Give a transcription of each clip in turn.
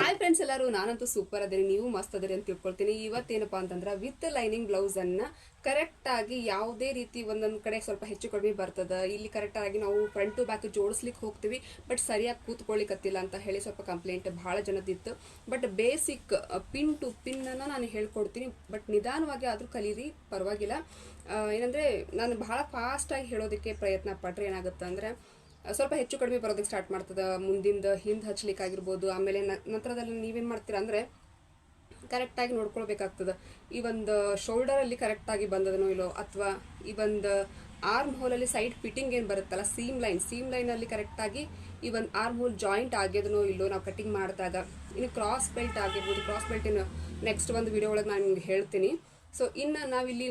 Hi friends ಎಲ್ಲರೂ, ನಾನಂತೂ super ಅದೇನೆ ನೀವು ಮಸ್ತ್ ಅದರಿ ಅಂತ ತಿಳ್ಕೊಳ್ತೀನಿ. ಇವತ್ತೇನಪ್ಪಾ ಅಂತಂದ್ರೆ ವಿತ್ ಲೈನಿಂಗ್ ಬ್ಲೌಸ್ ಅನ್ನ ಕರೆಕ್ಟ್ ಆಗಿ ಯಾವುದೇ ರೀತಿ ಒಂದೊಂದು ಕಡೆ ಸ್ವಲ್ಪ ಹೆಚ್ಚು ಕಡಿಮೆ ಬರ್ತದ. ಇಲ್ಲಿ ಕರೆಕ್ಟಾಗಿ ನಾವು ಫ್ರಂಟ್ ಟು ಬ್ಯಾಕ್ ಜೋಡಿಸ್ಲಿಕ್ಕೆ ಹೋಗ್ತೀವಿ ಬಟ್ ಸರಿಯಾಗಿ ಕೂತ್ಕೊಳ್ಳಿಕ್ಕತ್ತಿಲ್ಲ ಅಂತ ಹೇಳಿ ಸ್ವಲ್ಪ ಕಂಪ್ಲೇಂಟ್ ಬಹಳ ಜನದಿತ್ತು but basic pin to pin ಅನ್ನ ನಾನು ಹೇಳ್ಕೊಡ್ತೀನಿ. ಬಟ್ ನಿಧಾನವಾಗಿ ಆದ್ರೂ ಕಲೀರಿ, ಪರವಾಗಿಲ್ಲ. ಏನಂದರೆ ನಾನು ಬಹಳ ಫಾಸ್ಟ್ ಆಗಿ ಹೇಳೋದಕ್ಕೆ ಪ್ರಯತ್ನ ಪಟ್ರೆ ಏನಾಗುತ್ತೆ ಅಂದ್ರೆ ಸ್ವಲ್ಪ ಹೆಚ್ಚು ಕಡಿಮೆ ಬರೋದಕ್ಕೆ ಸ್ಟಾರ್ಟ್ ಮಾಡ್ತದೆ. ಮುಂದಿಂದ ಹಿಂದೆ ಹಚ್ಲಿಕ್ಕೆ ಆಗಿರ್ಬೋದು ಆಮೇಲೆ ನಂತರದಲ್ಲಿ ನೀವೇನು ಮಾಡ್ತೀರಾ ಅಂದರೆ ಕರೆಕ್ಟಾಗಿ ನೋಡ್ಕೊಳ್ಬೇಕಾಗ್ತದೆ. ಈ ಒಂದು ಶೋಲ್ಡರಲ್ಲಿ ಕರೆಕ್ಟಾಗಿ ಬಂದದನೋ ಇಲ್ಲೋ ಅಥವಾ ಈ ಒಂದು ಆರ್ಮ್ ಹೋಲಲ್ಲಿ ಸೈಡ್ ಫಿಟ್ಟಿಂಗ್ ಏನು ಬರುತ್ತಲ್ಲ ಸೀಮ್ ಲೈನ್ ಸೀಮ್ ಲೈನಲ್ಲಿ ಕರೆಕ್ಟಾಗಿ ಈ ಒಂದು ಆರ್ಮ್ ಹೋಲ್ ಜಾಯಿಂಟ್ ಆಗ್ಯದನೋ ಇಲ್ಲೋ ನಾವು ಕಟಿಂಗ್ ಮಾಡಿದಾಗ. ಇನ್ನು ಕ್ರಾಸ್ ಬೆಲ್ಟ್ ಆಗಿರ್ಬೋದು ಕ್ರಾಸ್ ಬೆಲ್ಟಿನ ನೆಕ್ಸ್ಟ್ ಒಂದು ವಿಡಿಯೋ ಒಳಗೆ ನಾನು ನಿಮ್ಗೆ ಹೇಳ್ತೀನಿ. ಸೊ ಇನ್ನು ನಾವಿಲ್ಲಿ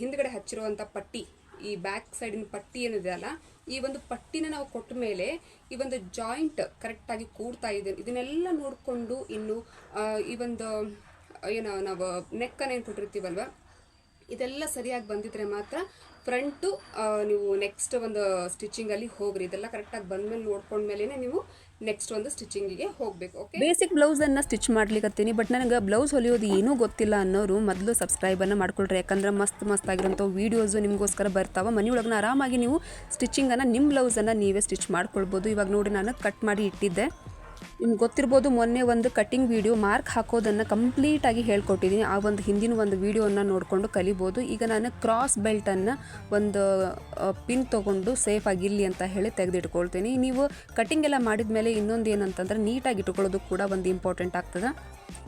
ಹಿಂದ್ಗಡೆ ಹಚ್ಚಿರುವಂಥ ಪಟ್ಟಿ, ಈ ಬ್ಯಾಕ್ ಸೈಡಿನ ಪಟ್ಟಿ ಏನಿದೆ ಅಲ್ಲ ಈ ಒಂದು ಪಟ್ಟಿನ ನಾವು ಕೊಟ್ಟ ಮೇಲೆ ಈ ಒಂದು ಜಾಯಿಂಟ್ ಕರೆಕ್ಟಾಗಿ ಕೂಡ್ತಾ ಇದೆ. ಇದನ್ನೆಲ್ಲ ನೋಡಿಕೊಂಡು ಇನ್ನು ಈ ಒಂದು, ಏನು, ನಾವು ನೆಕ್ಕನ್ನು ಏನು ಕೊಟ್ಟಿರ್ತೀವಲ್ವ? ಇದೆಲ್ಲ ಸರಿಯಾಗಿ ಬಂದಿದ್ರೆ ಮಾತ್ರ ಫ್ರಂಟು ನೀವು ನೆಕ್ಸ್ಟ್ ಒಂದು ಸ್ಟಿಚಿಂಗಲ್ಲಿ ಹೋಗ್ರಿ. ಇದೆಲ್ಲ ಕರೆಕ್ಟಾಗಿ ಬಂದ್ಮೇಲೆ ನೋಡ್ಕೊಂಡ್ಮೇಲೇ ನೀವು ನೆಕ್ಸ್ಟ್ ಒಂದು ಸ್ಟಿಚಿಂಗಿಗೆ ಹೋಗಬೇಕು ಓಕೆ ಬೇಸಿಕ್ ಬ್ಲೌಸನ್ನು ಸ್ಟಿಚ್ ಮಾಡ್ಲಿಕತ್ತೀನಿ ಬಟ್ ನನಗೆ ಬ್ಲೌಸ್ ಹೊಲಿಯೋದು ಏನೂ ಗೊತ್ತಿಲ್ಲ ಅನ್ನೋರು ಮೊದಲು ಸಬ್ಸ್ಕ್ರೈಬನ್ನು ಮಾಡ್ಕೊಳ್ರಿ. ಯಾಕಂದ್ರೆ ಮಸ್ತ್ ಮಸ್ತ್ ಆಗಿರೋಂಥ ವೀಡಿಯೋಸು ನಿಮಗೋಸ್ಕರ ಬರ್ತಾವೆ. ಮನೆಯೊಳಗೆ ಆರಾಮಾಗಿ ನೀವು ಸ್ಟಿಚಿಂಗನ್ನು ನಿಮ್ಮ ಬ್ಲೌಸನ್ನು ನೀವೇ ಸ್ಟಿಚ್ ಮಾಡ್ಕೊಳ್ಬೋದು. ಇವಾಗ ನೋಡಿ ನಾನು ಕಟ್ ಮಾಡಿ ಇಟ್ಟಿದ್ದೆ. ನಿಮ್ಗೆ ಗೊತ್ತಿರ್ಬೋದು ಮೊನ್ನೆ ಒಂದು ಕಟಿಂಗ್ ವೀಡಿಯೋ ಮಾರ್ಕ್ ಹಾಕೋದನ್ನು ಕಂಪ್ಲೀಟಾಗಿ ಹೇಳ್ಕೊಟ್ಟಿದ್ದೀನಿ. ಆ ಒಂದು ಹಿಂದಿನ ಒಂದು ವೀಡಿಯೋವನ್ನು ನೋಡಿಕೊಂಡು ಕಲಿಬೋದು. ಈಗ ನಾನು ಕ್ರಾಸ್ ಬೆಲ್ಟನ್ನು ಒಂದು ಪಿನ್ ತೊಗೊಂಡು ಸೇಫ್ ಆಗಿರಲಿ ಅಂತ ಹೇಳಿ ತೆಗೆದಿಟ್ಕೊಳ್ತೀನಿ. ನೀವು ಕಟಿಂಗ್ ಎಲ್ಲ ಮಾಡಿದ ಮೇಲೆ ಇನ್ನೊಂದು ಏನಂತಂದ್ರೆ ನೀಟಾಗಿ ಇಟ್ಕೊಳ್ಳೋದು ಕೂಡ ಒಂದು ಇಂಪಾರ್ಟೆಂಟ್ ಆಗ್ತದೆ.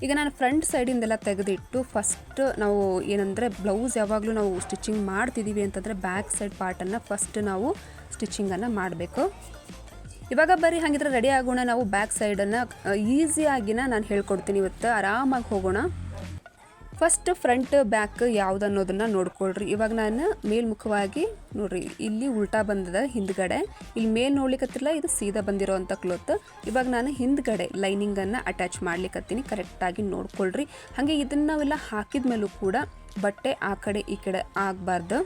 ಈಗ ನಾನು ಫ್ರಂಟ್ ಸೈಡಿಂದೆಲ್ಲ ತೆಗೆದಿಟ್ಟು ಫಸ್ಟ್ ನಾವು ಏನಂದರೆ ಬ್ಲೌಸ್ ಯಾವಾಗಲೂ ನಾವು ಸ್ಟಿಚಿಂಗ್ ಮಾಡ್ತಿದ್ದೀವಿ ಅಂತಂದರೆ ಬ್ಯಾಕ್ ಸೈಡ್ ಪಾರ್ಟನ್ನು ಫಸ್ಟ್ ನಾವು ಸ್ಟಿಚಿಂಗನ್ನು ಮಾಡಬೇಕು. ಇವಾಗ ಬರೀ ಹಾಗಿದ್ರೆ ರೆಡಿ ಆಗೋಣ. ನಾವು ಬ್ಯಾಕ್ ಸೈಡನ್ನು ಈಸಿಯಾಗಿನ ನಾನು ಹೇಳ್ಕೊಡ್ತೀನಿ ಇವತ್ತು. ಆರಾಮಾಗಿ ಹೋಗೋಣ. ಫಸ್ಟ್ ಫ್ರಂಟ್ ಬ್ಯಾಕ್ ಯಾವ್ದು ಅನ್ನೋದನ್ನು ನೋಡ್ಕೊಳ್ರಿ. ಇವಾಗ ನಾನು ಮೇಲ್ಮುಖವಾಗಿ ನೋಡ್ರಿ, ಇಲ್ಲಿ ಉಲ್ಟಾ ಬಂದದ ಹಿಂದ್ಗಡೆ. ಇಲ್ಲಿ ಮೇಲ್ ನೋಡ್ಲಿಕ್ಕತ್ತಿಲ್ಲ ಇದು ಸೀದಾ ಬಂದಿರೋವಂಥ ಕ್ಲೋತ್ ಇವಾಗ ನಾನು ಹಿಂದ್ಗಡೆ ಲೈನಿಂಗನ್ನು ಅಟ್ಯಾಚ್ ಮಾಡ್ಲಿಕ್ಕತ್ತೀನಿ ಕರೆಕ್ಟಾಗಿ ನೋಡ್ಕೊಳ್ರಿ. ಹಾಗೆ ಇದನ್ನು ನಾವೆಲ್ಲ ಹಾಕಿದ ಮೇಲೂ ಕೂಡ ಬಟ್ಟೆ ಆ ಕಡೆ ಈ ಕಡೆ ಆಗಬಾರ್ದು.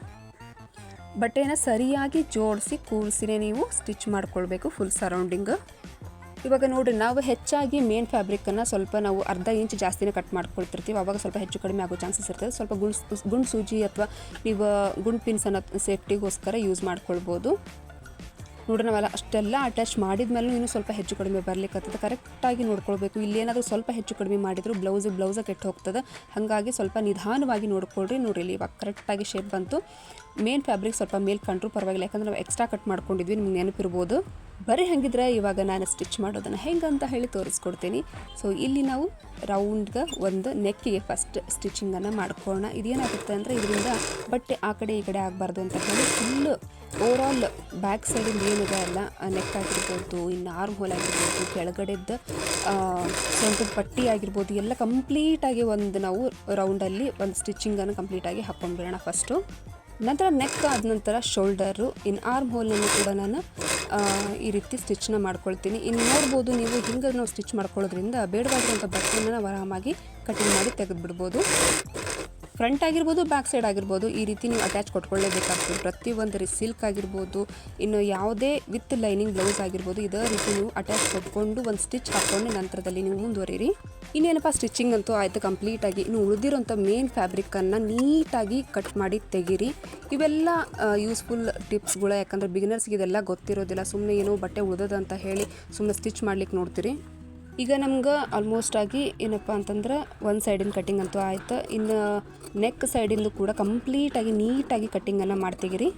ಬಟ್ಟೆನ ಸರಿಯಾಗಿ ಜೋಡಿಸಿ ಕೂರಿಸಿನೇ ನೀವು ಸ್ಟಿಚ್ ಮಾಡ್ಕೊಳ್ಬೇಕು ಫುಲ್ ಸರೌಂಡಿಂಗ್ ಇವಾಗ ನೋಡಿ ನಾವು ಹೆಚ್ಚಾಗಿ ಮೇನ್ ಫ್ಯಾಬ್ರಿಕನ್ನು ಸ್ವಲ್ಪ ನಾವು ಅರ್ಧ ಇಂಚ್ ಜಾಸ್ತಿನೇ ಕಟ್ ಮಾಡ್ಕೊಳ್ತಿರ್ತೀವಿ. ಅವಾಗ ಸ್ವಲ್ಪ ಹೆಚ್ಚು ಕಡಿಮೆ ಆಗೋ ಚಾನ್ಸಸ್ ಇರ್ತದೆ. ಸ್ವಲ್ಪ ಗುಂಡ್ ಗುಂಡ್ ಸೂಜಿ ಅಥವಾ ನೀವು ಗುಂಡ್ ಪಿನ್ಸನ್ನು ಸೇಫ್ಟಿಗೋಸ್ಕರ ಯೂಸ್ ಮಾಡ್ಕೊಳ್ಬೋದು. ನೋಡ್ರಿ, ನಾವೆಲ್ಲ ಅಷ್ಟೆಲ್ಲ ಅಟ್ಯಾಚ್ ಮಾಡಿದ ಮೇಲೆ ಇನ್ನೂ ಸ್ವಲ್ಪ ಹೆಚ್ಚು ಕಡಿಮೆ ಬರ್ಲಿಕ್ಕೆ ಕರೆಕ್ಟಾಗಿ ನೋಡ್ಕೊಳ್ಬೇಕು. ಇಲ್ಲಿ ಏನಾದರೂ ಸ್ವಲ್ಪ ಹೆಚ್ಚು ಕಡಿಮೆ ಮಾಡಿದ್ರು ಬ್ಲೌಸ್ ಬ್ಲೌಸ ಕೆಟ್ಟು ಹೋಗ್ತದೆ ಹಾಗಾಗಿ ಸ್ವಲ್ಪ ನಿಧಾನವಾಗಿ ನೋಡ್ಕೊಳ್ರಿ. ನೋಡಿರಿ ಇವಾಗ ಕರೆಕ್ಟಾಗಿ ಶೇಪ್ ಬಂತು. ಮೇನ್ ಫ್ಯಾಬ್ರಿಕ್ ಸ್ವಲ್ಪ ಮೇಲ್ ಕಂಡ್ರು ಪರವಾಗಿಲ್ಲ, ಯಾಕಂದ್ರೆ ನಾವು ಎಕ್ಸ್ಟ್ರಾ ಕಟ್ ಮಾಡ್ಕೊಂಡಿದ್ವಿ, ನಿಮ್ಗೆ ನೆನಪಿರ್ಬೋದು. ಬರೀ ಹಂಗಿದ್ರೆ ಇವಾಗ ನಾನು ಸ್ಟಿಚ್ ಮಾಡೋದನ್ನು ಹೆಂಗೆ ಅಂತ ಹೇಳಿ ತೋರಿಸ್ಕೊಡ್ತೀನಿ. ಸೊ ಇಲ್ಲಿ ನಾವು ರೌಂಡ್ಗೆ ಒಂದು ನೆಕ್ಕಿಗೆ ಫಸ್ಟ್ ಸ್ಟಿಚಿಂಗನ್ನು ಮಾಡ್ಕೊಳ್ಳೋಣ ಇದೇನಾಗುತ್ತೆ ಅಂದರೆ ಇದರಿಂದ ಬಟ್ಟೆ ಆ ಕಡೆ ಈ ಕಡೆ ಆಗಬಾರ್ದು ಅಂತ ಹೇಳಿ ಫುಲ್ ಓವರಾಲ್ ಬ್ಯಾಕ್ ಸೈಡಿಂದ ಏನಿದೆ ಅಲ್ಲ ನೆಕ್ ಆಗಿರ್ಬೋದು, ಇನ್ನು ಆರ್ಮ್ ಹೋಲ್ ಆಗಿರ್ಬೋದು, ಕೆಳಗಡೆದ್ದು ಸೊಂಟದ ಪಟ್ಟಿ ಆಗಿರ್ಬೋದು, ಎಲ್ಲ ಕಂಪ್ಲೀಟಾಗಿ ಒಂದು ನಾವು ರೌಂಡಲ್ಲಿ ಒಂದು ಸ್ಟಿಚಿಂಗನ್ನು ಕಂಪ್ಲೀಟಾಗಿ ಹಾಕ್ಕೊಂಡ್ಬಿಡೋಣ ಫಸ್ಟು ನಂತರ ನೆಕ್ ಆದ ನಂತರ ಶೋಲ್ಡರು ಇನ್ ಆರ್ಮ್ ಹೋಲನ್ನು ಕೂಡ ನಾನು ಈ ರೀತಿ ಸ್ಟಿಚ್ನ ಮಾಡ್ಕೊಳ್ತೀನಿ. ಇನ್ನು ನೋಡ್ಬೋದು ನೀವು ಹಿಂಗೆ ನಾವು ಸ್ಟಿಚ್ ಮಾಡ್ಕೊಳ್ಳೋದ್ರಿಂದ ಬೇಡವಾಗಿರುವಂಥ ಬಟ್ಟೆನ ನಾವು ಆರಾಮಾಗಿ ಕಟಿಂಗ್ ಮಾಡಿ ತೆಗೆದುಬಿಡ್ಬೋದು. ಫ್ರಂಟ್ ಆಗಿರ್ಬೋದು, ಬ್ಯಾಕ್ ಸೈಡ್ ಆಗಿರ್ಬೋದು, ಈ ರೀತಿ ನೀವು ಅಟ್ಯಾಚ್ ಕೊಟ್ಕೊಳ್ಳೇಬೇಕಾಗ್ತದೆ. ಪ್ರತಿಯೊಂದು ಸಿಲ್ಕ್ ಆಗಿರ್ಬೋದು, ಇನ್ನು ಯಾವುದೇ ವಿತ್ ಲೈನಿಂಗ್ ಬ್ಲೌಸ್ ಆಗಿರ್ಬೋದು, ಇದೇ ರೀತಿ ನೀವು ಅಟ್ಯಾಚ್ ಕೊಟ್ಕೊಂಡು ಒಂದು ಸ್ಟಿಚ್ ಹಾಕ್ಕೊಂಡು ನಂತರದಲ್ಲಿ ನೀವು ಮುಂದುವರಿರಿ ಇನ್ನೇನಪ್ಪ ಸ್ಟಿಚಿಂಗ್ ಅಂತೂ ಆಯಿತು ಕಂಪ್ಲೀಟಾಗಿ ಇನ್ನು ಉಳಿದಿರೋಂಥ ಮೇನ್ ಫ್ಯಾಬ್ರಿಕ್ಕನ್ನು ನೀಟಾಗಿ ಕಟ್ ಮಾಡಿ ತೆಗೀರಿ. ಇವೆಲ್ಲ ಯೂಸ್ಫುಲ್ ಟಿಪ್ಸ್ಗಳು ಯಾಕಂದರೆ ಬಿಗಿನರ್ಸ್ಗೆ ಇದೆಲ್ಲ ಗೊತ್ತಿರೋದಿಲ್ಲ. ಸುಮ್ಮನೆ ಏನೋ ಬಟ್ಟೆ ಉಳಿದದ ಅಂತ ಹೇಳಿ ಸುಮ್ಮನೆ ಸ್ಟಿಚ್ ಮಾಡ್ಲಿಕ್ಕೆ ನೋಡ್ತೀರಿ. ಈಗ ನಮ್ಗೆ ಆಲ್ಮೋಸ್ಟ್ ಆಗಿ ಏನಪ್ಪ ಅಂತಂದ್ರೆ ಒಂದು ಸೈಡಿನ ಕಟ್ಟಿಂಗ್ ಅಂತೂ ಆಯ್ತು. ಇನ್ನು ನೆಕ್ ಸೈಡಿಂದು ಕೂಡ ಕಂಪ್ಲೀಟಾಗಿ ನೀಟಾಗಿ ಕಟ್ಟಿಂಗನ್ನು ಮಾಡ್ತೀಗಿರಿ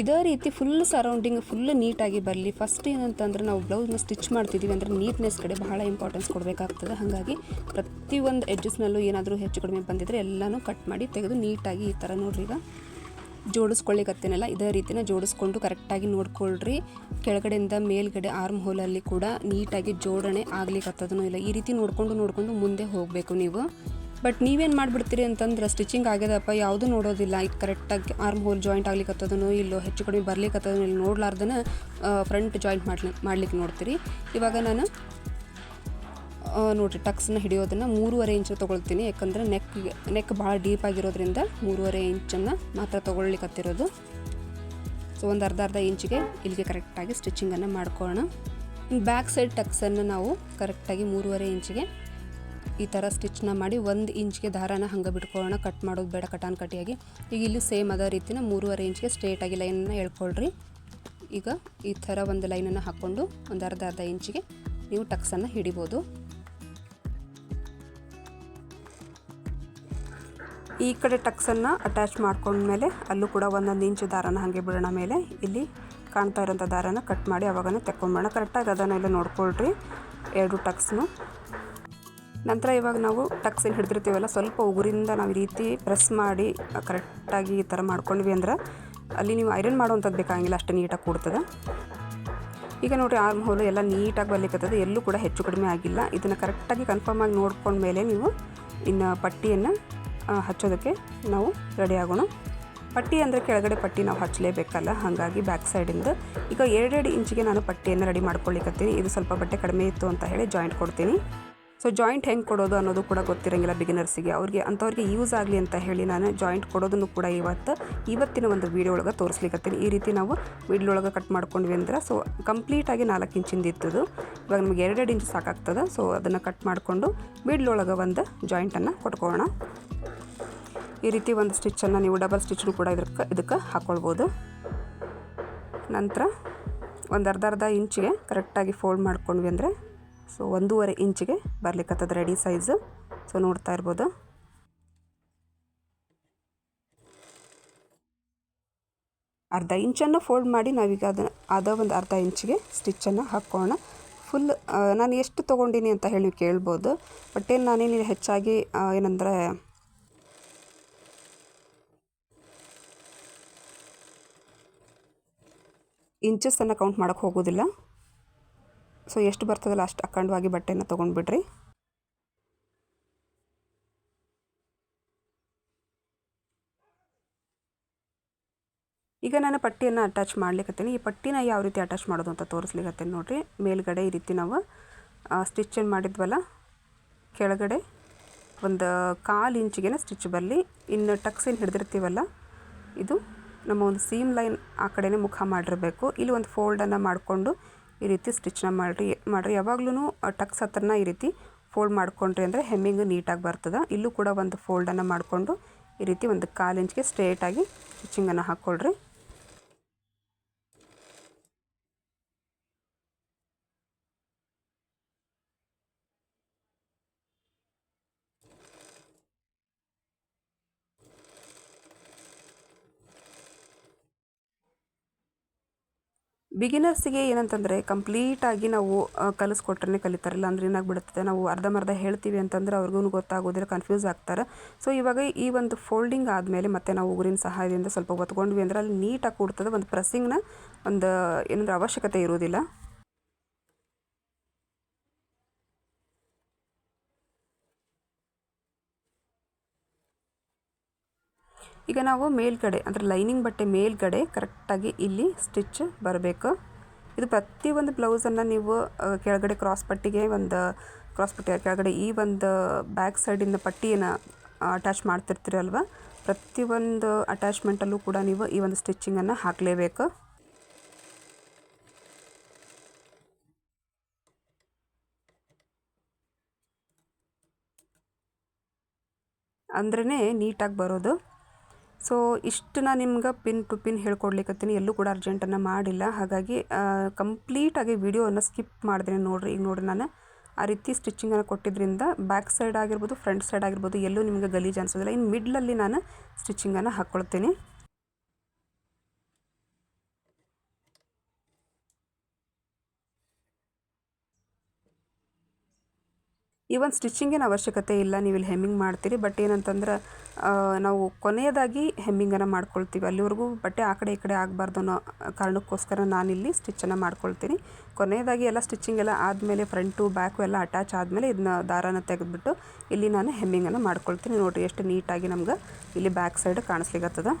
ಇದೇ ರೀತಿ ಫುಲ್ ಸರೌಂಡಿಂಗ್ ಫುಲ್ ನೀಟಾಗಿ ಬರಲಿ. ಫಸ್ಟ್ ಏನಂತಂದ್ರೆ ನಾವು ಬ್ಲೌಸ್ನ ಸ್ಟಿಚ್ ಮಾಡ್ತಿದ್ದೀವಿ ಅಂದರೆ ನೀಟ್ನೆಸ್ ಕಡೆ ಬಹಳ ಇಂಪಾರ್ಟೆನ್ಸ್ ಕೊಡಬೇಕಾಗ್ತದೆ. ಹಾಗಾಗಿ ಪ್ರತಿಯೊಂದು ಎಡ್ಜಸ್ನಲ್ಲೂ ಏನಾದರೂ ಹೆಚ್ಚು ಕಡಿಮೆ ಬಂದಿದ್ದರೆ ಎಲ್ಲನೂ ಕಟ್ ಮಾಡಿ ತೆಗೆದು ನೀಟಾಗಿ ಈ ಥರ ನೋಡ್ರಿ ಈಗ. ಜೋಡಿಸ್ಕೊಳ್ಳಿಕತ್ತೇನಲ್ಲ, ಇದೇ ರೀತಿನ ಜೋಡಿಸ್ಕೊಂಡು ಕರೆಕ್ಟಾಗಿ ನೋಡ್ಕೊಳ್ರಿ. ಕೆಳಗಡೆಯಿಂದ ಮೇಲ್ಗಡೆ ಆರ್ಮ್ ಹೋಲಲ್ಲಿ ಕೂಡ ನೀಟಾಗಿ ಜೋಡಣೆ ಆಗ್ಲಿಕ್ಕತ್ತದನೂ ಇಲ್ಲ, ಈ ರೀತಿ ನೋಡಿಕೊಂಡು ನೋಡ್ಕೊಂಡು ಮುಂದೆ ಹೋಗಬೇಕು ನೀವು. ಬಟ್ ನೀವೇನು ಮಾಡಿಬಿಡ್ತೀರಿ ಅಂತಂದ್ರೆ ಸ್ಟಿಚಿಂಗ್ ಆಗ್ಯದಪ್ಪ, ಯಾವುದು ನೋಡೋದಿಲ್ಲ. ಈಗ ಕರೆಕ್ಟಾಗಿ ಆರ್ಮ್ ಹೋಲ್ ಜಾಯಿಂಟ್ ಆಗ್ಲಿಕ್ಕತ್ತದನೋ ಇಲ್ಲೋ, ಹೆಚ್ಚು ಕಡಿಮೆ ಬರ್ಲಿಕ್ಕತ್ತದನೋ ಇಲ್ಲಿ ನೋಡ್ಲಾರ್ದನ ಫ್ರಂಟ್ ಜಾಯಿಂಟ್ ಮಾಡ್ಲಿ, ಮಾಡ್ಲಿಕ್ಕೆ ನೋಡ್ತೀರಿ. ಇವಾಗ ನಾನು ನೋಡ್ರಿ, ಟಕ್ಸ್ನ ಹಿಡಿಯೋದನ್ನು ಮೂರುವರೆ ಇಂಚು ತೊಗೊಳ್ತೀನಿ. ಯಾಕಂದರೆ ನೆಕ್ ನೆಕ್ ಭಾಳ ಡೀಪ್ ಆಗಿರೋದ್ರಿಂದ ಮೂರುವರೆ ಇಂಚನ್ನು ಮಾತ್ರ ತೊಗೊಳ್ಲಿಕ್ಕತ್ತಿರೋದು ಸೊ ಒಂದು ಅರ್ಧ ಅರ್ಧ ಇಂಚಿಗೆ ಇಲ್ಲಿಗೆ ಕರೆಕ್ಟಾಗಿ ಸ್ಟಿಚಿಂಗನ್ನು ಮಾಡ್ಕೊಳ್ಳೋಣ. ಬ್ಯಾಕ್ ಸೈಡ್ ಟಕ್ಸನ್ನು ನಾವು ಕರೆಕ್ಟಾಗಿ ಮೂರುವರೆ ಇಂಚಿಗೆ ಈ ಥರ ಸ್ಟಿಚ್ನ ಮಾಡಿ ಒಂದು ಇಂಚ್ಗೆ ದಾರಾನ ಹಂಗೆ ಬಿಟ್ಕೊಳ್ಳೋಣ. ಕಟ್ ಮಾಡೋದು ಬೇಡ, ಕಟಾನ್ ಕಟಿಯಾಗಿ. ಈಗ ಇಲ್ಲಿ ಸೇಮ್ ಅದೇ ರೀತಿನ ಮೂರುವರೆ ಇಂಚ್ಗೆ ಸ್ಟ್ರೇಟಾಗಿ ಲೈನನ್ನು ಎಳ್ಕೊಳ್ರಿ. ಈಗ ಈ ಥರ ಒಂದು ಲೈನನ್ನು ಹಾಕ್ಕೊಂಡು ಒಂದು ಅರ್ಧ ಅರ್ಧ ಇಂಚಿಗೆ ನೀವು ಟಕ್ಸನ್ನು ಹಿಡಿಬೋದು. ಈ ಕಡೆ ಟಕ್ಸನ್ನು ಅಟ್ಯಾಚ್ ಮಾಡ್ಕೊಂಡ್ಮೇಲೆ ಅಲ್ಲೂ ಕೂಡ ಒಂದೊಂದು ಇಂಚು ದಾರನ ಹಾಗೆ ಬಿಡೋಣ ಮೇಲೆ. ಇಲ್ಲಿ ಕಾಣ್ತಾ ಇರೋಂಥ ದಾರನ ಕಟ್ ಮಾಡಿ ಅವಾಗನೇ ತೆಕ್ಕೊಂಬಿಡೋಣ ಕರೆಕ್ಟಾಗಿ ಅದನ್ನೆಲ್ಲ ನೋಡ್ಕೊಳ್ರಿ ಎರಡು ಟಕ್ಸ್ನು. ನಂತರ ಇವಾಗ ನಾವು ಟಕ್ಸ್ ಏನು ಹಿಡಿದಿರ್ತೀವಲ್ಲ, ಸ್ವಲ್ಪ ಉಗುರಿಂದ ನಾವು ಈ ರೀತಿ ಪ್ರೆಸ್ ಮಾಡಿ ಕರೆಕ್ಟಾಗಿ ಈ ಥರ ಮಾಡ್ಕೊಂಡ್ವಿ ಅಂದ್ರೆ ಅಲ್ಲಿ ನೀವು ಐರನ್ ಮಾಡುವಂಥದ್ದು ಬೇಕಾಗಿಲ್ಲ, ಅಷ್ಟು ನೀಟಾಗಿ ಕೊಡ್ತದೆ. ಈಗ ನೋಡಿ ಆರ್ಮ್ ಹೋಲು ಎಲ್ಲ ನೀಟಾಗಿ ಬರ್ಲಿಕ್ಕತ್ತದ ಎಲ್ಲೂ ಕೂಡ ಹೆಚ್ಚು ಕಡಿಮೆ ಆಗಿಲ್ಲ. ಇದನ್ನು ಕರೆಕ್ಟಾಗಿ ಕನ್ಫರ್ಮ್ ಆಗಿ ನೋಡ್ಕೊಂಡ್ಮೇಲೆ ನೀವು ಇನ್ನು ಪಟ್ಟಿಯನ್ನು ಹಚ್ಚೋದಕ್ಕೆ ನಾವು ರೆಡಿ ಆಗೋಣ. ಪಟ್ಟಿ ಅಂದರೆ ಕೆಳಗಡೆ ಪಟ್ಟಿ ನಾವು ಹಚ್ಚಲೇಬೇಕಲ್ಲ, ಹಾಗಾಗಿ ಬ್ಯಾಕ್ ಸೈಡಿಂದ ಈಗ ಎರಡೆರಡು ಇಂಚಿಗೆ ನಾನು ಪಟ್ಟಿಯನ್ನು ರೆಡಿ ಮಾಡ್ಕೊಳ್ಳಿಕತ್ತೀನಿ. ಇದು ಸ್ವಲ್ಪ ಬಟ್ಟೆ ಕಡಿಮೆ ಇತ್ತು ಅಂತ ಹೇಳಿ ಜಾಯಿಂಟ್ ಕೊಡ್ತೀನಿ. ಸೊ ಜಾಯಿಂಟ್ ಹೆಂಗೆ ಕೊಡೋದು ಅನ್ನೋದು ಕೂಡ ಗೊತ್ತಿರಂಗಿಲ್ಲ ಬಿಗಿನರ್ಸಿಗೆ ಅವ್ರಿಗೆ, ಅಂಥವ್ರಿಗೆ ಯೂಸ್ ಆಗಲಿ ಅಂತ ಹೇಳಿ ನಾನು ಜಾಯಿಂಟ್ ಕೊಡೋದನ್ನು ಕೂಡ ಇವತ್ತು, ಇವತ್ತಿನ ಒಂದು ವೀಡಿಯೋ ಒಳಗೆ ತೋರಿಸ್ಲಿಕ್ಕತ್ತೀನಿ ಈ ರೀತಿ ನಾವು ಮಿಡ್ಲ್ ಒಳಗೆ ಕಟ್ ಮಾಡ್ಕೊಂಡ್ವಿ ಅಂದ್ರೆ ಸೊ ಕಂಪ್ಲೀಟಾಗಿ ನಾಲ್ಕು ಇಂಚಿಂದ ಇತ್ತದು ಇವಾಗ ನಮಗೆ ಎರಡೆರಡು ಇಂಚು ಸಾಕಾಗ್ತದೆ ಸೊ ಅದನ್ನು ಕಟ್ ಮಾಡಿಕೊಂಡು ಮಿಡ್ಲ್ ಒಳಗೆ ಒಂದು ಜಾಯಿಂಟನ್ನು ಕೊಟ್ಕೊಳ್ಳೋಣ. ಈ ರೀತಿ ಒಂದು ಸ್ಟಿಚ್ಚನ್ನು ನೀವು ಡಬಲ್ ಸ್ಟಿಚ್ನು ಕೂಡ ಇದಕ್ಕೆ ಇದಕ್ಕೆ ಹಾಕ್ಕೊಳ್ಬೋದು ನಂತರ ಒಂದು ಅರ್ಧ ಅರ್ಧ ಇಂಚಿಗೆ ಕರೆಕ್ಟಾಗಿ ಫೋಲ್ಡ್ ಮಾಡ್ಕೊಂಡ್ವಿ ಅಂದರೆ ಸೊ ಒಂದೂವರೆ ಇಂಚಿಗೆ ಬರ್ಲಿಕ್ಕತ್ತದ ರೆಡಿ ಸೈಜು. ಸೊ ನೋಡ್ತಾ ಇರ್ಬೋದು. ಅರ್ಧ ಇಂಚನ್ನು ಫೋಲ್ಡ್ ಮಾಡಿ ನಾವೀಗ ಅದನ್ನು ಅದ ಒಂದು ಅರ್ಧ ಇಂಚಿಗೆ ಸ್ಟಿಚ್ಚನ್ನು ಹಾಕ್ಕೋಣ ಫುಲ್ ನಾನು ಎಷ್ಟು ತೊಗೊಂಡಿನಿ ಅಂತ ಹೇಳಿ ನೀವು ಕೇಳ್ಬೋದು. ಬಟ್ ಏನು ನಾನೇನು ಹೆಚ್ಚಾಗಿ ಏನಂದರೆ ಇಂಚಸ್ಸನ್ನು ಕೌಂಟ್ ಮಾಡೋಕ್ಕೆ ಹೋಗೋದಿಲ್ಲ. ಸೊ ಎಷ್ಟು ಬರ್ತದಲ್ಲ ಅಷ್ಟು ಅಖಂಡವಾಗಿ ಬಟ್ಟೆನ ತೊಗೊಂಡ್ಬಿಡ್ರಿ. ಈಗ ನಾನು ಪಟ್ಟಿಯನ್ನು ಅಟ್ಯಾಚ್ ಮಾಡ್ಲಿಕ್ಕತ್ತೀನಿ ಈ ಪಟ್ಟಿನ ಯಾವ ರೀತಿ ಅಟ್ಯಾಚ್ ಮಾಡೋದು ಅಂತ ತೋರಿಸ್ಲಿಕ್ಕತ್ತೀನಿ ನೋಡಿರಿ. ಮೇಲ್ಗಡೆ ಈ ರೀತಿ ನಾವು ಸ್ಟಿಚ್ಚನ್ನು ಮಾಡಿದ್ವಲ್ಲ? ಕೆಳಗಡೆ ಒಂದು ಕಾಲು ಇಂಚಿಗೆ ಸ್ಟಿಚ್ ಬರಲಿ ಇನ್ನು ಟಕ್ಸ್ ಏನು ಹಿಡಿದಿರ್ತೀವಲ್ಲ? ಇದು ನಮ್ಮ ಒಂದು ಸೀಮ್ ಲೈನ್ ಆ ಕಡೆನೇ ಮುಖ ಮಾಡಿರಬೇಕು. ಇಲ್ಲಿ ಒಂದು ಫೋಲ್ಡನ್ನು ಮಾಡಿಕೊಂಡು ಈ ರೀತಿ ಸ್ಟಿಚ್ನ ಮಾಡಿರಿ ಮಾಡಿರಿ. ಯಾವಾಗ್ಲೂ ಟಕ್ಸ್ ಹತ್ರನ ಈ ರೀತಿ ಫೋಲ್ಡ್ ಮಾಡಿಕೊಂಡ್ರಿ ಅಂದರೆ ಹೆಮ್ಮಿಂಗ್ ನೀಟಾಗಿ ಬರ್ತದೆ. ಇಲ್ಲೂ ಕೂಡ ಒಂದು ಫೋಲ್ಡನ್ನು ಮಾಡಿಕೊಂಡು ಈ ರೀತಿ ಒಂದು ಕಾಲು ಇಂಚ್ಗೆ ಸ್ಟ್ರೇಟಾಗಿ ಸ್ಟಿಚಿಂಗನ್ನು ಹಾಕ್ಕೊಳ್ರಿ ಬಿಗಿನರ್ಸಿಗೆ ಏನಂತಂದರೆ ಕಂಪ್ಲೀಟಾಗಿ ನಾವು ಕಲಿಸ್ಕೊಟ್ರೆ ಕಲಿತಾರಲ್ಲ ಅಂದ್ರೆ ಏನಾಗ್ಬಿಡುತ್ತೆ? ನಾವು ಅರ್ಧಂಬರ್ಧ ಹೇಳ್ತೀವಿ ಅಂತಂದ್ರೆ ಅವ್ರಿಗೂ ಗೊತ್ತಾಗೋದಿಲ್ಲ ಕನ್ಫ್ಯೂಸ್ ಆಗ್ತಾರೆ. ಸೊ ಇವಾಗ ಈ ಒಂದು ಫೋಲ್ಡಿಂಗ್ ಆದಮೇಲೆ ಮತ್ತೆ ನಾವು ಉಗುರಿನ ಸಹಾಯದಿಂದ ಸ್ವಲ್ಪ ಒತ್ಕೊಂಡ್ವಿ ಅಂದ್ರೆ ಅಲ್ಲಿ ನೀಟಾಗಿ ಕೂಡ್ತದೆ. ಒಂದು ಪ್ರೆಸ್ಸಿಂಗ್ನ ಒಂದು, ಏನಂದ್ರೆ ಅವಶ್ಯಕತೆ ಇರೋದಿಲ್ಲ ಈಗ ನಾವು ಮೇಲ್ಗಡೆ, ಅಂದರೆ ಲೈನಿಂಗ್ ಬಟ್ಟೆ ಮೇಲ್ಗಡೆ ಕರೆಕ್ಟಾಗಿ ಇಲ್ಲಿ ಸ್ಟಿಚ್ ಬರಬೇಕು. ಇದು ಪ್ರತಿಯೊಂದು ಬ್ಲೌಸನ್ನು ನೀವು ಕೆಳಗಡೆ ಕ್ರಾಸ್ ಪಟ್ಟಿಗೆ ಒಂದು, ಕ್ರಾಸ್ ಪಟ್ಟಿ, ಕೆಳಗಡೆ ಈ ಒಂದು ಬ್ಯಾಕ್ ಸೈಡಿಂದ ಪಟ್ಟಿಯನ್ನು ಅಟ್ಯಾಚ್ ಮಾಡ್ತಿರ್ತೀರಲ್ವ ಪ್ರತಿಯೊಂದು ಅಟ್ಯಾಚ್ಮೆಂಟಲ್ಲೂ ಕೂಡ ನೀವು ಈ ಒಂದು ಸ್ಟಿಚ್ಚಿಂಗನ್ನು ಹಾಕಲೇಬೇಕು. ಅಂದ್ರೇ ನೀಟಾಗಿ ಬರೋದು. ಸೊ ಇಷ್ಟು ನಾನು ನಿಮ್ಗೆ ಪಿನ್ ಟು ಪಿನ್ ಹೇಳ್ಕೊಡ್ಲಿಕ್ಕತ್ತೀನಿ ಎಲ್ಲೂ ಕೂಡ ಅರ್ಜೆಂಟನ್ನು ಮಾಡಿಲ್ಲ. ಹಾಗಾಗಿ ಕಂಪ್ಲೀಟಾಗಿ ವಿಡಿಯೋವನ್ನು ಸ್ಕಿಪ್ ಮಾಡಿದ್ರೆ ನೋಡ್ರಿ. ಈಗ ನೋಡ್ರಿ ನಾನು ಆ ರೀತಿ ಸ್ಟಿಚಿಂಗನ್ನು ಕೊಟ್ಟಿದ್ದರಿಂದ ಬ್ಯಾಕ್ ಸೈಡ್ ಆಗಿರ್ಬೋದು ಫ್ರಂಟ್ ಸೈಡ್ ಆಗಿರ್ಬೋದು ಎಲ್ಲೂ ನಿಮಗೆ ಗಲೀಜು ಅನಿಸೋದಿಲ್ಲ. ಇನ್ನು ಮಿಡ್ಲಲ್ಲಿ ನಾನು ಸ್ಟಿಚಿಂಗನ್ನು ಹಾಕ್ಕೊಳ್ತೀನಿ ಈ ಒಂದು ಸ್ಟಿಚಿಂಗಿನ ಅವಶ್ಯಕತೆ ಇಲ್ಲ, ನೀವು ಇಲ್ಲಿ ಹೆಮ್ಮಿಂಗ್ ಮಾಡ್ತೀರಿ. ಬಟ್ ಏನಂತಂದ್ರೆ ನಾವು ಕೊನೆಯದಾಗಿ ಹೆಮ್ಮಿಂಗನ್ನು ಮಾಡ್ಕೊಳ್ತೀವಿ. ಅಲ್ಲಿವರೆಗೂ ಬಟ್ಟೆ ಆ ಕಡೆ ಈ ಕಡೆ ಆಗಬಾರ್ದು ಅನ್ನೋ ಕಾರಣಕ್ಕೋಸ್ಕರ ನಾನಿಲ್ಲಿ ಸ್ಟಿಚ್ಚನ್ನು ಮಾಡ್ಕೊಳ್ತೀನಿ. ಕೊನೆಯದಾಗಿ ಎಲ್ಲ ಸ್ಟಿಚಿಂಗ್ ಎಲ್ಲ ಆದಮೇಲೆ ಫ್ರಂಟು, ಬ್ಯಾಕು ಎಲ್ಲ ಅಟ್ಯಾಚ್ ಆದಮೇಲೆ ಇದನ್ನ ದಾರಾನ ತೆಗೆದ್ಬಿಟ್ಟು ಇಲ್ಲಿ ನಾನು ಹೆಮ್ಮಿಂಗನ್ನು ಮಾಡ್ಕೊಳ್ತೀನಿ. ನೋಡಿರಿ, ಎಷ್ಟು ನೀಟಾಗಿ ನಮ್ಗೆ ಇಲ್ಲಿ ಬ್ಯಾಕ್ ಸೈಡ್ ಕಾಣಿಸ್ಲಿಕ್ಕತ್ತದ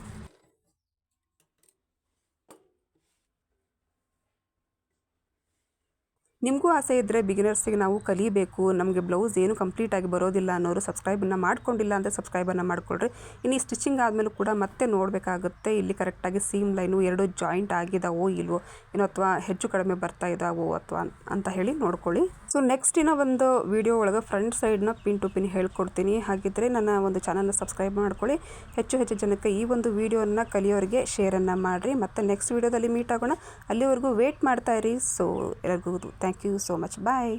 ನಿಮಗೂ ಆಸೆ ಇದ್ದರೆ ಬಿಗಿನರ್ಸಿಗೆ ನಾವು ಕಲಿಬೇಕು. ನಮಗೆ ಬ್ಲೌಸ್ ಏನು ಕಂಪ್ಲೀಟಾಗಿ ಬರೋದಿಲ್ಲ ಅನ್ನೋರು ಸಬ್ಸ್ಕ್ರೈಬನ್ನು ಮಾಡ್ಕೊಂಡಿಲ್ಲ ಅಂದರೆ ಸಬ್ಸ್ಕ್ರೈಬನ್ನು ಮಾಡ್ಕೊಳ್ರಿ. ಇನ್ನು ಸ್ಟಿಚಿಂಗ್ ಆದಮೇಲೂ ಕೂಡ ಮತ್ತೆ ನೋಡಬೇಕಾಗುತ್ತೆ. ಇಲ್ಲಿ ಕರೆಕ್ಟಾಗಿ ಸೀಮ್ ಲೈನು ಎರಡು ಜಾಯಿಂಟ್ ಆಗಿದಾವೋ ಇಲ್ವೋ, ಏನೋ ಅಥವಾ ಹೆಚ್ಚು ಕಡಿಮೆ ಬರ್ತಾ ಇದ್ದಾವೋ ಅಥವಾ ಅಂತ ಹೇಳಿ ನೋಡ್ಕೊಳ್ಳಿ. ಸೊ ನೆಕ್ಸ್ಟ್ ಇನ್ನೂ ಒಂದು ವಿಡಿಯೋ ಒಳಗೆ ಫ್ರಂಟ್ ಸೈಡ್ನ ಪಿನ್ ಟು ಪಿನ್ ಹೇಳ್ಕೊಡ್ತೀನಿ. ಹಾಗಿದ್ದರೆ ನನ್ನ ಒಂದು ಚಾನಲ್ನ ಸಬ್ಸ್ಕ್ರೈಬ್ ಮಾಡ್ಕೊಳ್ಳಿ. ಹೆಚ್ಚು ಹೆಚ್ಚು ಜನಕ್ಕೆ ಈ ಒಂದು ವೀಡಿಯೋನ ಕಲಿಯೋರಿಗೆ ಶೇರನ್ನು ಮಾಡಿರಿ. ಮತ್ತು ನೆಕ್ಸ್ಟ್ ವಿಡಿಯೋದಲ್ಲಿ ಮೀಟ್ ಆಗೋಣ. ಅಲ್ಲಿವರೆಗೂ ವೇಟ್ ಇರಿ. ಸೊ ಎಲ್ಲರಿಗೂ thank you so much bye